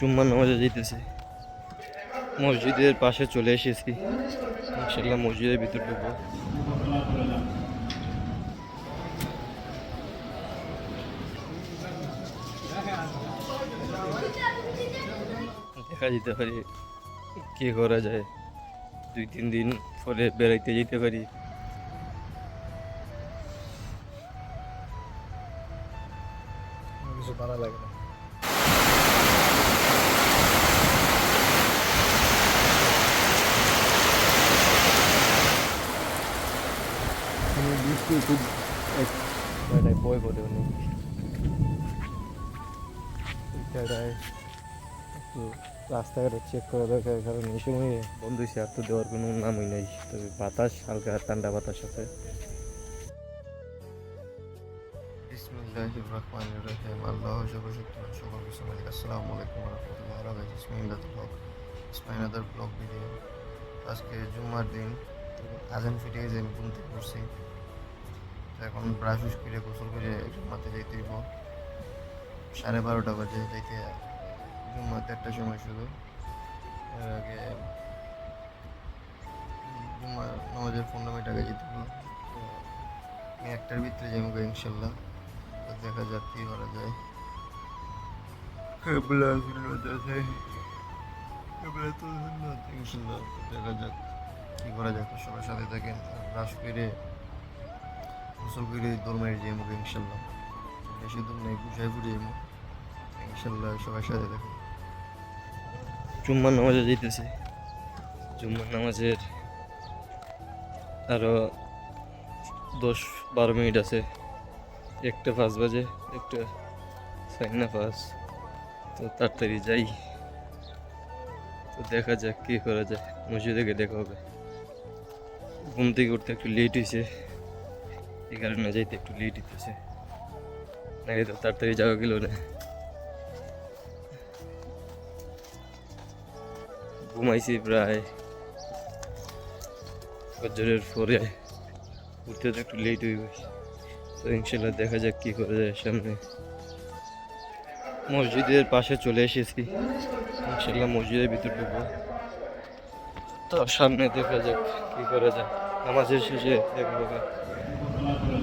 জুম্মার নামাজে যেতেছি মসজিদের পাশে চলে এসেছি। ইনশাল্লাহ মসজিদের ভিতর ঢুকবো। দেখা যেতে পারি কি করা যায়। দুই, তিন দিন পরে বেড়াইতে যেতে পারি। কিছু ভালো লাগে না। বৃষ্টি খুব বেড়ায় ভয় করে অনেক একটু রাস্তাঘাটে চেক করা দরকার কারণ এই সময় বন্ধ হয়েছে আর তো দেওয়ার কোনো নামই নেই। তবে বাতাস হালকা ঠান্ডা বাতাস আছে। বিসমিল্লাহির রহমানির রহিম আল্লাহ সর্বশক্তিমান সকল কিছু মালিক আসসালামু আলাইকুম রহমতুল্লাহ রাবাই বিসমিল্লাহ ব্লগ স্পাইনাদার ব্লগ ভিডিও আজকে জুম্মার দিন। আজান ফিটে গেছে আমি ঘুম থেকে এখন ব্রাশ করে গোসল করে জুম্মাতে যাইতে হইব। সাড়ে বারোটা বাজে, যাইতে জুম্মাতে একটা সময় শুধু। এর আগে জুম্মা নামাজের পনেরো মিনিট আগে যেতে হলো। আমি একটার ভিতরে যাব ইনশাল্লাহ। তো দেখা যাক কী করা যায়। দেখা যাক কি করা তো সবার সাথে থাকেন, ব্রাশ করে গোসল করে দৌড় মারি যাই মুখে ইনশাল্লাহ। বেশি দূর নেই গুছাই যাব। ইনশাল্লাহ সবার সাথে থাকেন জুম্মার নামাজে যেতেছি জুম্মার নামাজের আরও দশ বারো মিনিট আছে। একটা পাঁচ বাজে, একটা সাইন না পাঁচ। তো তাড়াতাড়ি যাই। তো দেখা যাক কী করা যায়। মসজিদে গিয়ে দেখা হবে। ঘুম থেকে উঠতে একটু লেট হয়েছে এই কারণে যাইতে একটু লেট হইতেছে। নাকি তো তাড়াতাড়ি যাওয়া গেল না। ঘুমাইছি প্রায় ফজরের পরে। উঠতে তো একটু লেট হইবে। তো ইনশাল্লাহ দেখা যাক কী করা যায় সামনে। মসজিদের পাশে চলে এসেছি। ইনশাল্লাহ মসজিদের ভিতর ঢুকবো। তো সামনে দেখা যাক কী করা যায়। নামাজের শেষে দেখব। হবে।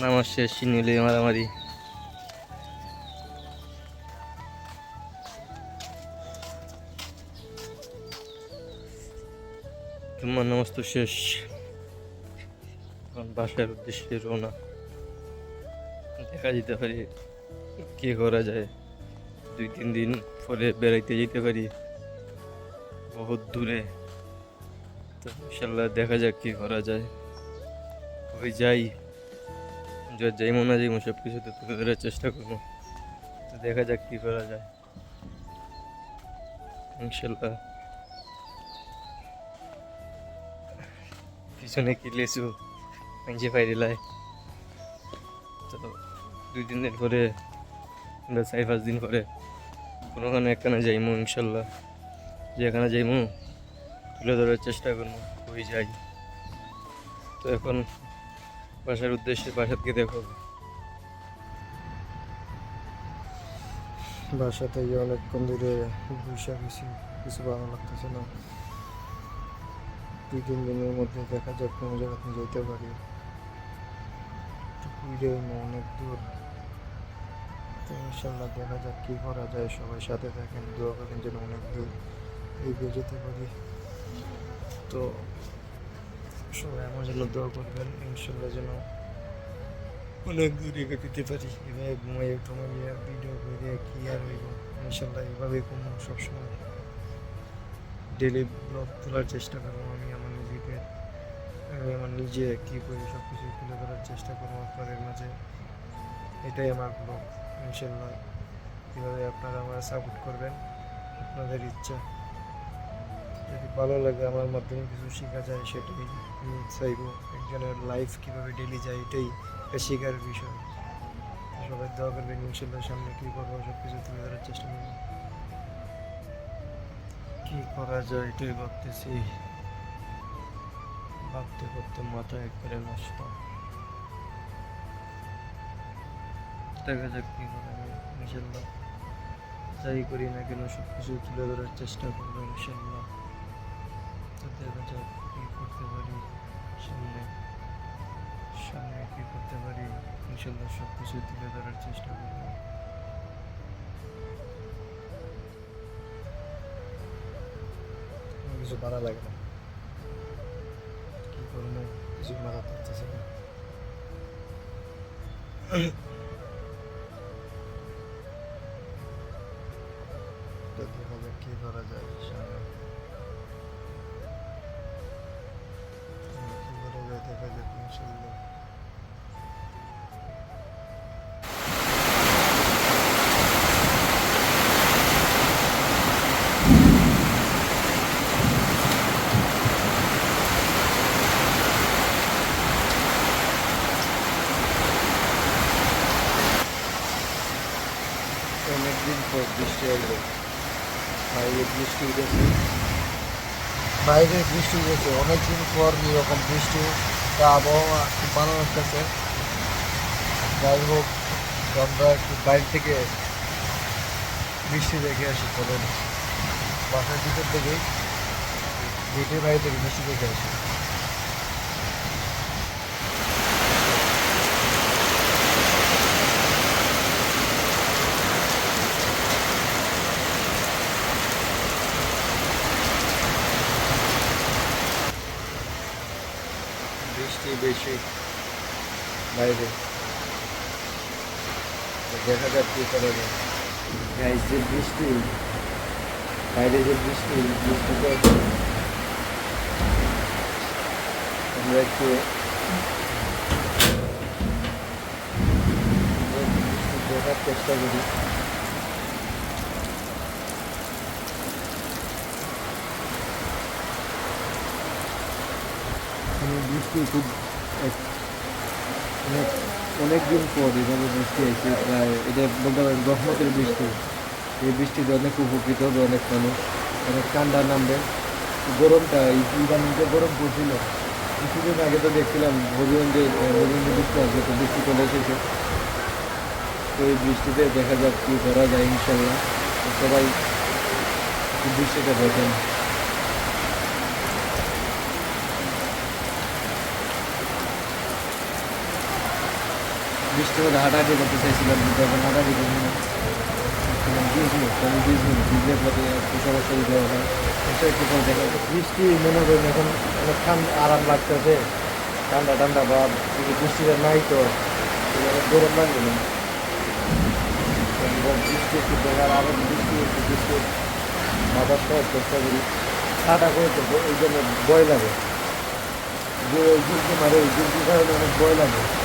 নামাজ শেষ নিলে মারামারি। জুম্মার নামাজ তো শেষ। এখন বাসার উদ্দেশ্যে রওনা। দেখা যেতে পারি কি করা যায়। দুই, তিন দিন পরে বেড়াইতে যেতে পারি। বহুত দূরে। তো ইনশাল্লাহ দেখা যাক কি করা যায়। ওই যাই। যা যাই মনে যাই সব কিছুতে তুলে ধরার চেষ্টা করব। দেখা যাক কি করা যায়। ইনশাল্লাহ। পিছনে কি লেসু মাইজে ফাইরিলায় তো দুই তিন দিন পরে বা চার পাঁচ দিন পরে কোনোখানে একখানে যাইমু ইনশাল্লাহ। যেখানে যাইমু, তুলে ধরার চেষ্টা করব, হয়ে যাই তো এখন বাসার উদ্দেশ্যে বাসার গিয়ে দেখো। বাসাতে গিয়ে অনেকক্ষণ ধরে বসে গেছি কিছু ভালো লাগতেছে না। দুই তিন দিনের মধ্যে দেখা যাক কোনো জায়গাতে যেতে পারি। অনেক দূর। ইনশাল্লাহ দেখা যাক কী করা যায়, সবাই সাথে থাকেন, দোয়া করেন যেন অনেক দূর এগিয়ে যেতে পারি। তো সবাই আমার জন্য দোয়া করবেন, ইনশাল্লাহ যেন অনেক দূর যেতে পারি। এভাবে ঘুমাইয়ে ঘুমাইয়ে ভিডিও করে কি আর হইব? ইনশাল্লাহ এভাবে কোনো সবসময়। ডেলি ব্লগ তোলার চেষ্টা করব আমি, আমার নিজেকে আমি আমার নিজে কী করি সব কিছু তুলে ধরার চেষ্টা করব আপনাদের মাঝে। এটাই আমার ব্লগ ইনশাল্লাহ। এভাবে আপনারা আমার সাপোর্ট করবেন, আপনাদের ইচ্ছা। যদি ভালো লাগে আমার মাধ্যমে কিছু শেখা যায়, সেটাই চাইব। একজনের লাইফ কীভাবে ডেলি যায়, এটাই শেখার বিষয়। সবাই দোয়া করবেন, ইনশাল্লাহ সামনে কী করব সব কিছু তুলে ধরার চেষ্টা করব। কী করা যায়, এটাই ভাবতেছি। ভাবতে ভাবতে মাথা একবারে নষ্ট। দেখা যাক কী করা যায়, ইনশাল্লাহ। যাই করি না কেন সব কিছু তুলে ধরার চেষ্টা করব, ইনশাল্লাহ। ইনশাল্লাহ সব কিছু তুলে ধরার চেষ্টা করব। কিছু ভালো লাগে না। কি করব? কিছু মাথা থাকতেছে না। বৃষ্টি বাইরে বৃষ্টি উঠেছে। বৃষ্টি উঠেছে। অনেকদিন পর এরকম বৃষ্টি। তা আবহাওয়া খুব ভালো লাগতেছে। যাই হোক, আমরা একটু বাইরে থেকে বৃষ্টি দেখে আসি চলেন। বাসার ভিতর থেকেই, গেটের বাইরে থেকে বৃষ্টি দেখে আসি বৃষ্টি বেশি বাইরে তো দেখা যাক কী করা যায় গাইজ যে বৃষ্টি বাইরে যে বৃষ্টি বৃষ্টিতে আমরা একটু বৃষ্টি দেখার চেষ্টা করি মানে বৃষ্টি খুব এক- অনেক অনেক দিন পর এভাবে বৃষ্টি হয়েছে, প্রায় এটা বলতে পারেন রহমতের বৃষ্টি। এই বৃষ্টিতে অনেক উপকৃত হবে অনেক মানুষ। অনেক ঠান্ডা নামবে। গরমটা ইদানিং যে গরম পড়ছিল, কিছুদিন আগে তো দেখছিলাম হবিগঞ্জে হবিগঞ্জে বৃষ্টি আসবে তো বৃষ্টি চলে এসেছে। তো এই বৃষ্টিতে দেখা যাক কী করা যায় ইনশাল্লাহ। সবাই বৃষ্টিতে দেখেন। বৃষ্টির মধ্যে হাঁটাহাঁটি করতে চাইছিলাম এখন হাঁটাহাঁটি করি। বৃষ্টি মনে করেন এখন অনেক ঠান্ডা আরাম লাগতেছে। ঠান্ডা ঠান্ডা ভাব বৃষ্টিটা নাই তো। গরম লাগবে না। বৃষ্টি একটু দেখার আরও বৃষ্টি একটু বৃষ্টি। বাতাস করার চেষ্টা করি। ঠান্ডা করে তো এই জন্য ভয় লাগে। যে ঝুঁকি মারে ওই ঝুঁকির কারণে অনেক ভয় লাগে।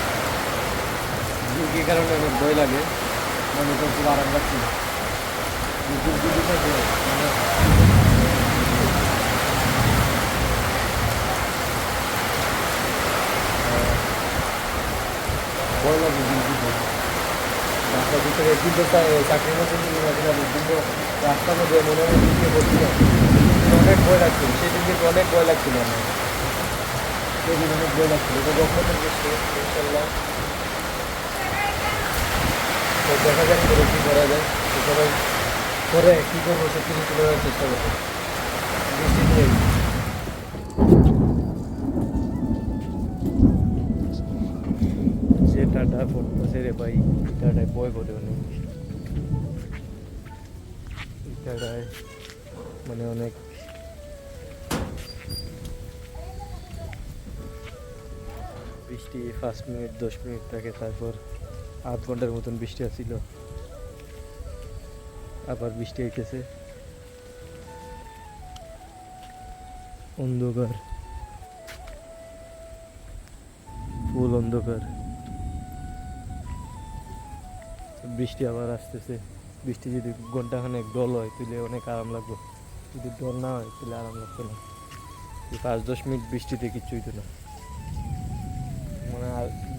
ঝুঁকির কারণে অনেক ভয় লাগে। মনে তো খুব আরাম লাগছে ভয় ঝুঁকি রাস্তার মধ্যে অনেক ভয় লাগছিল অনেক ভয় আমার। সেদিন অনেক ভয় লাগছিল। তো দেখা যাক করে কী করা যায়। তো সবাই করে কী করব সব কিছু তুলে ধরার চেষ্টা করব। বৃষ্টি নিয়েই যে টাটা মানে অনেক বৃষ্টি পাঁচ মিনিট দশ মিনিট থাকে, তারপর আধ ঘণ্টার মতন বৃষ্টি আসছিল আবার বৃষ্টি হইতেছে। অন্ধকার। ফুল অন্ধকার। বৃষ্টি আবার আসতেছে। বৃষ্টি যদি ঘন্টাখানেক ডল হয়, তাহলে অনেক আরাম লাগবে। যদি ডল না হয়, তাহলে আরাম লাগতো না। পাঁচ দশ মিনিট বৃষ্টিতে কিচ্ছু হইতো না।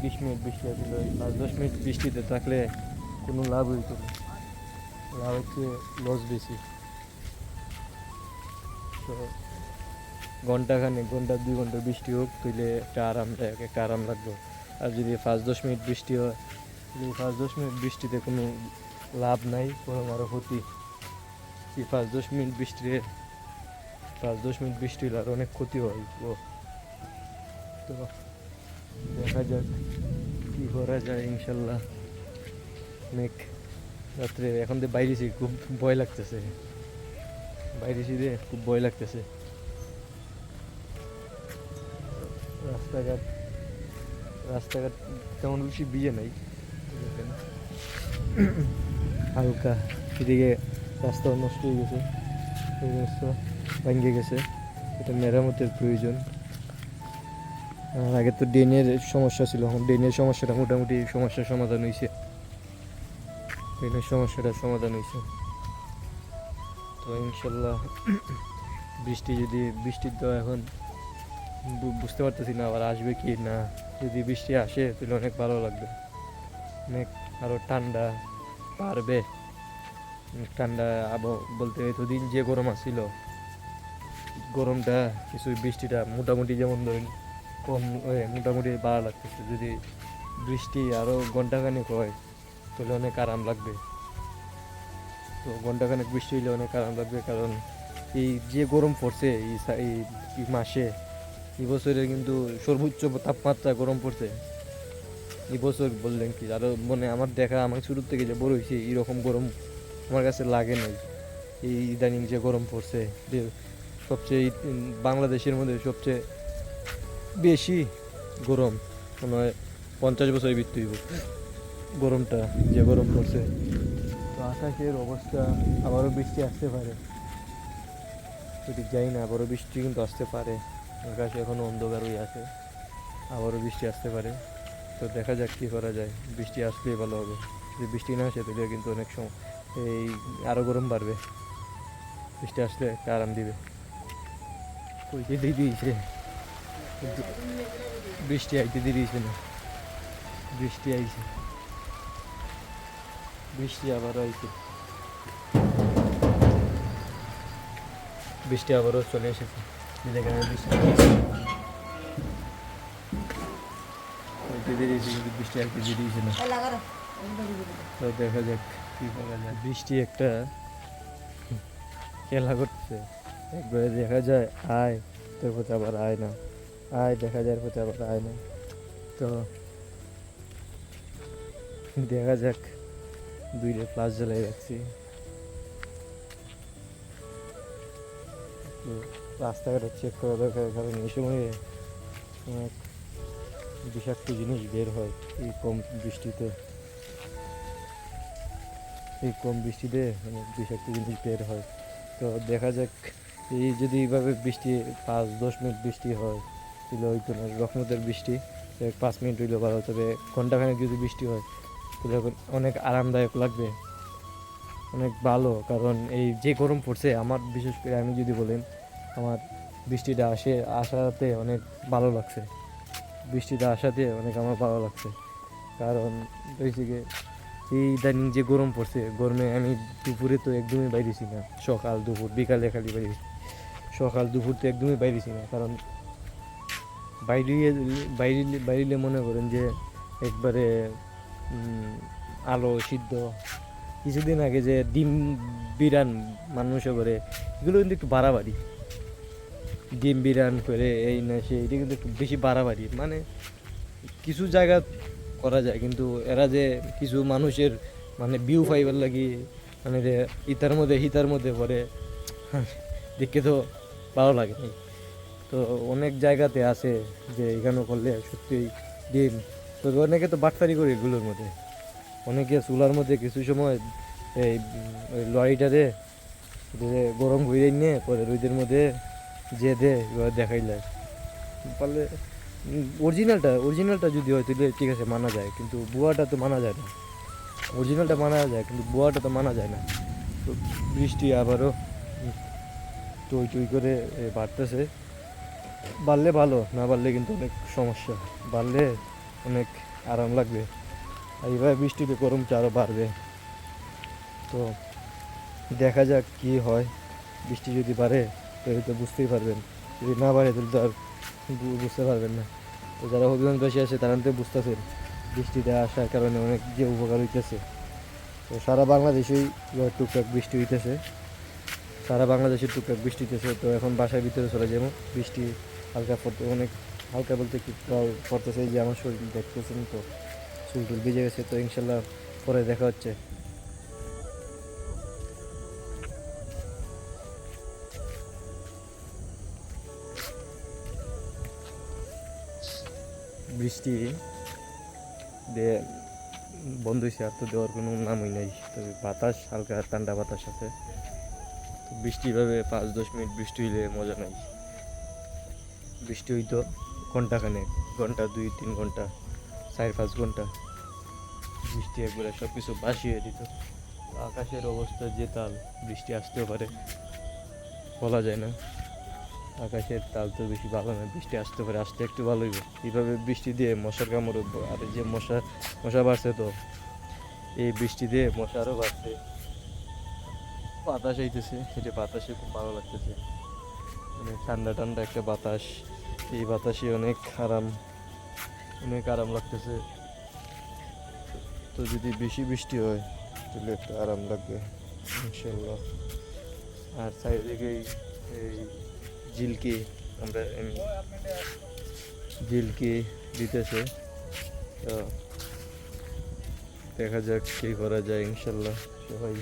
বিশ মিনিট বৃষ্টি আসলে পাঁচ দশ মিনিট বৃষ্টিতে থাকলে কোনো লাভ হইতো লাভ হচ্ছে লস বেশি। তো ঘন্টাখানেক, ঘণ্টা, দুই ঘণ্টা বৃষ্টি হোক তাহলে একটা আরামদায়ক একটা আরাম লাগবে। আর যদি পাঁচ দশ মিনিট বৃষ্টি হয় তাহলে পাঁচ দশ মিনিট বৃষ্টিতে কোনো লাভ নাই বরং আরও ক্ষতি। এই পাঁচ দশ মিনিট বৃষ্টিতে, পাঁচ দশ মিনিট বৃষ্টি হলে আরও অনেক ক্ষতি হয়। তো দেখা যাক। কী করা যায়, ইনশাল্লাহ। অনেক রাত্রে এখন তো বাইরেছি, খুব ভয় লাগতেছে। বাইরেছি রে খুব ভয় লাগতেছে। রাস্তাঘাট রাস্তাঘাট তেমন বেশি বিয়ে নাই। হালকা, এদিকে রাস্তাও নষ্ট হয়ে গেছে। রাস্তা গেছে। এটা মেরামতের প্রয়োজন। আগে তো ড্রেনের সমস্যা ছিল, এখন ড্রেনের সমস্যাটা মোটামুটি সমস্যার সমাধান হয়েছে ড্রেনের সমস্যাটা সমাধান হয়েছে তো ইনশাল্লাহ বৃষ্টি যদি, বৃষ্টির তো এখন বুঝতে পারতেছি না আবার আসবে কি না। যদি বৃষ্টি আসে তাহলে অনেক ভালো লাগবে। অনেক আরও ঠান্ডা পারবে ঠান্ডা আবহাওয়া বলতে এতদিন যে গরম আসছিল গরমটা কিছু বৃষ্টিটা মোটামুটি যেমন ধরেন কম মোটামুটি ভালো লাগতেছে। যদি বৃষ্টি আরও ঘন্টাখানেক হয়, তাহলে অনেক আরাম লাগবে। তো ঘন্টাখানেক বৃষ্টি হলে অনেক আরাম লাগবে, কারণ এই যে গরম পড়ছে এই মাসে, এই বছরে কিন্তু সর্বোচ্চ তাপমাত্রা গরম পড়ছে। এই বছর বললেন কি আরও মানে আমার দেখা, আমার শুরুর থেকে যে বড় হয়েছে, এইরকম গরম আমার কাছে লাগে নাই। এই ইদানিং যে গরম পড়ছে সবচেয়ে বাংলাদেশের মধ্যে সবচেয়ে বেশি গরম, মনে হয় পঞ্চাশ বছরের বৃত্তি হইব। গরমটা, যে গরম পড়ছে। তো আকাশের অবস্থা, আবারও বৃষ্টি আসতে পারে। যদি যাই না, আবারও বৃষ্টি কিন্তু আসতে পারে। আকাশ এখনও অন্ধকার হয়ে আছে, আবারও বৃষ্টি আসতে পারে। তো দেখা যাক কী করা যায়। বৃষ্টি আসলেই ভালো হবে। যদি বৃষ্টি না আসে, তাহলে কিন্তু অনেক সময় এই আরও গরম বাড়বে। বৃষ্টি আসলে আরাম দিবে। দিয়ে দিয়েছে কিন্তু বৃষ্টি আইতে দিয়ে দিয়েছে না। বৃষ্টি আইছে। বৃষ্টি আবার আইছে। বৃষ্টি আবারও চলে এসেছে। দেখেন বৃষ্টি বৃষ্টি আইতে দিয়েছে না। তো দেখা যাক কি করা যায়। বৃষ্টি একটা খেলা করছে একবারে দেখা যায় আয় তোর প্রতি আবার আয় না। আয়, দেখা এর প্রতি আবার আয় না। তো, দেখা যাক, দুইটা প্লাস জ্বালাই রাখছি। রাস্তাঘাট চেক করা দরকার, কারণ এই সময়ে অনেক বিষাক্ত জিনিস বের হয় এই কম বৃষ্টিতে। এই কম বৃষ্টিতে অনেক বিষাক্ত জিনিস বের হয়। তো, দেখা যাক, এই যদি এইভাবে বৃষ্টি পাঁচ দশ মিনিট বৃষ্টি হয় তাহলে হয়তো না রহমতের বৃষ্টি পাঁচ মিনিট হইলেও ভালো, তবে ঘন্টাখানেক যদি বৃষ্টি হয়, তাহলে অনেক আরামদায়ক লাগবে। অনেক ভালো, কারণ এই যে গরম পড়ছে, আমার বিশেষ করে আমি যদি বলেন, আমার বৃষ্টিটা আসে, আসাতে অনেক ভালো লাগছে। বৃষ্টিটা আসাতে অনেক আমার ভালো লাগছে। কারণ হয়েছে গিয়ে এই ইদানিং যে গরম পড়ছে, গরমে আমি দুপুরে তো একদমই বাইরেছি না। সকাল দুপুর, বিকালে খালি বাইরেছি। সকাল দুপুর তো একদমই বাইরেছি না, কারণ বাইরে বাইরে বাইরে মনে করেন যে একবারে আলো, সিদ্ধ। কিছুদিন আগে যে ডিম, বিরান মানুষে করে, এগুলো কিন্তু একটু বাড়াবাড়ি। ডিম বিরান করে, এই না সে এটা কিন্তু একটু বেশি বাড়াবাড়ি। মানে কিছু জায়গা করা যায়, কিন্তু এরা যে কিছু মানুষের মানে ভিউ পাইবার লাগি মানে যে ইতার মধ্যে, হিতার মধ্যে পরে দেখে তো ভালো লাগে নাই তো অনেক জায়গাতে আছে যে এখানেও করলে সত্যি ডিম। তো অনেকে তো বাটফারি করে এগুলোর মধ্যে। অনেকে চুলার মধ্যে কিছু সময় এই লরিটারে গরম হয়ে নিয়ে পরে রোদের মধ্যে যে দে দেখাইলে পারলে অরিজিনালটা অরিজিনালটা যদি হয় তাহলে ঠিক আছে, মানা যায়। কিন্তু বুয়াটা তো মানা যায় না। অরিজিনালটা মানা যায়, কিন্তু বোয়াটা তো মানা যায় না। তো বৃষ্টি আবারও টই টই করে বাড়তেছে। বাড়লে ভালো, না বাড়লে কিন্তু অনেক সমস্যা। বাড়লে অনেক আরাম লাগবে। আর এইভাবে বৃষ্টিতে গরমটা আরও বাড়বে। তো দেখা যাক কি হয়। বৃষ্টি যদি বাড়ে, তাহলে তো বুঝতেই পারবেন। যদি না বাড়ে, তাহলে তো আর বুঝতে পারবেন না। তো যারা হবিগঞ্জবাসী আছে, তারা তো বুঝতেছেন, বৃষ্টিতে আসার কারণে অনেক যে উপকার হইতেছে। তো সারা বাংলাদেশেই টুকটাক বৃষ্টি হইতেছে। সারা বাংলাদেশে টুকটাক বৃষ্টি হইতেছে, তো এখন বাসার ভিতরে চলে যাব। বৃষ্টি হালকা পড়তে অনেক হালকা বলতে কি পড়তেছে যে আমার শরীর দেখতেছেন তো, চুল টুল ভিজে গেছে, তো ইনশাল্লাহ পরে দেখা হচ্ছে। বৃষ্টি দিয়ে বন্ধ হয়েছে আর তো দেওয়ার কোনো নামই নেই। তবে বাতাস, হালকা ঠান্ডা বাতাস আছে। তো বৃষ্টি এভাবে পাঁচ, দশ মিনিট বৃষ্টি হইলে মজা নাই। বৃষ্টি হইতো ঘন্টাখানেক ঘণ্টা, দুই, তিন ঘণ্টা, চার, পাঁচ ঘণ্টা। বৃষ্টি একবারে সব কিছু ভাসিয়ে দিত। আকাশের অবস্থা যে তাল, বৃষ্টি আসতেও পারে। বলা যায় না। আকাশের তাল তো বেশি ভালো না, বৃষ্টি আসতে পারে, আসতে একটু ভালো এইভাবে বৃষ্টি দিয়ে মশার কামড় আর যে মশা মশা বাড়ছে তো, এই বৃষ্টি দিয়ে মশা আরও বাড়ছে। বাতাস আইতেছে এটা বাতাসে খুব ভালো লাগতেছে। মানে ঠান্ডা ঠান্ডা একটা বাতাস, এই বাতাসে অনেক আরাম অনেক আরাম লাগতেছে। তো যদি বেশি বৃষ্টি হয়, তাহলে একটু আরাম লাগবে ইনশাল্লাহ আর চারিদিকে এই ঝিলকি, আমরা ঝিলকি দিতেছে। তো দেখা যাক কি করা যায় ইনশাল্লাহ সবাই।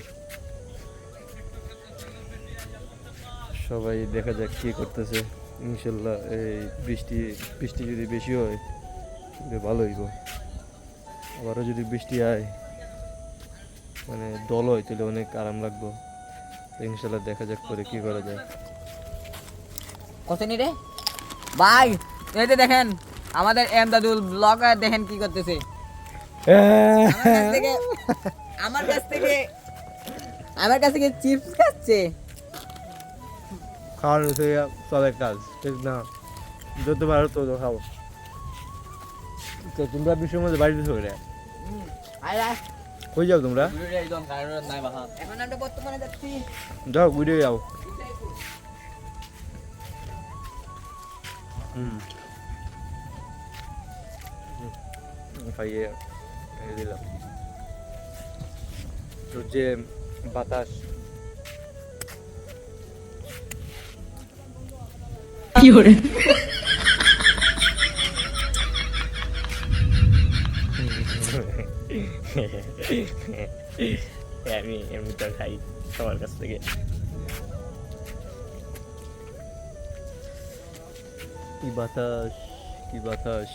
সবাই দেখা যাক কি করতেছে। ইনশাল্লাহ এই বৃষ্টি বৃষ্টি যদি বেশি হয় ভালো হইব। আবারও যদি বৃষ্টি হয় মানে দল হয় তাহলে অনেক আরাম লাগবো। ইনশাল্লাহ দেখা যাক করে কি করা যায়। কত নি রে? ভাই এই যে দেখেন আমাদের এমদাদুল ব্লগার দেখেন কি করতেছে। আমার কাছ থেকে আমার কাছ থেকে আমার কাছ থেকে চিপস খাচ্ছে। খাওয়ার হচ্ছে চলে কাজ ঠিক না? যত পারো তত খাও তো তোমরা বিশ্বের মধ্যে বাড়িতে চলে কই যাও তোমরা? যাও ঘুরে যাও। হুম। খাইয়ে দিলাম। যে বাতাস আমি এমনি তো খাই সবার কাছ থেকে। কি বাতাস কি বাতাস?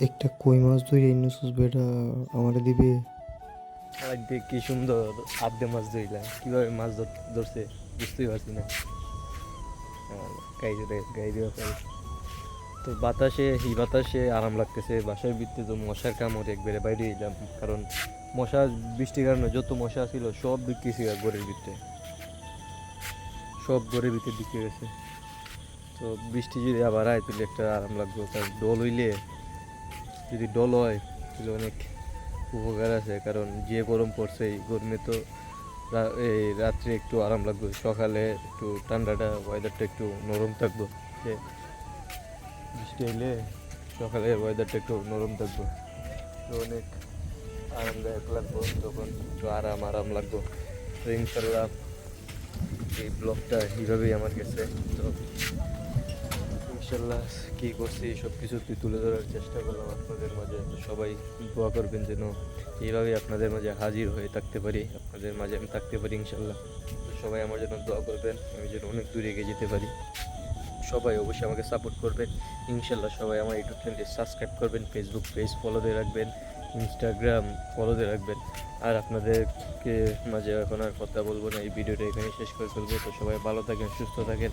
একটা কই মাছ ধরে বেটা আমার দিবে? আর দেখ কি সুন্দর আদ্যে মাছ ধরলাম। কীভাবে মাছ ধর- ধরছে বুঝতেই পারছি না। তো বাতাসে, এই বাতাসে আরাম লাগতেছে, বাসার ভিতরে তো মশার কামড় একবারে বাইরে এলাম, কারণ মশা, বৃষ্টির কারণে যত মশা ছিল সব ঢুকিয়েছি ঘরের ভিতরে। সব ঘরের ভিতরে বিক্রি গেছে তো বৃষ্টি যদি আবার হয় তাহলে একটা আরাম লাগবে। কারণ ডল হইলে, যদি ডল হয়, তাহলে অনেক উপকার আছে, কারণ যে গরম পড়ছে, এই গরমে তো এই রাত্রে একটু আরাম লাগবে সকালে একটু ঠান্ডাটা ওয়েদারটা একটু নরম থাকব। যে বৃষ্টি এলে? সকালে ওয়েদারটা একটু নরম থাকব। তো অনেক আরামদায়ক লাগবো তখন। একটু আরাম আরাম লাগবো। তো ইনশাল্লাহ এই ব্লগটা এইভাবেই আমার কাছে। তো ইনশাল্লাহ কী করছি সব কিছু তুলে ধরার চেষ্টা করলাম আপনাদের মাঝে। সবাই দোয়া করবেন যেন এইভাবে আপনাদের মাঝে হাজির হয়ে থাকতে পারি, আপনাদের মাঝে আমি থাকতে পারি ইনশাল্লাহ তো সবাই আমার জন্য দোয়া করবেন, আমি যেন অনেক দূরে এগিয়ে যেতে পারি। সবাই অবশ্যই আমাকে সাপোর্ট করবেন। ইনশাল্লাহ সবাই আমার ইউটিউব চ্যানেলটি সাবস্ক্রাইব করবেন ফেসবুক পেজ ফলো দিয়ে রাখবেন ইনস্টাগ্রাম ফলো দিয়ে রাখবেন। আর আপনাদেরকে মাঝে এখন আর কথা বলব না, এই ভিডিওটা এখানে শেষ করে ফেলব। তো সবাই ভালো থাকেন, সুস্থ থাকেন।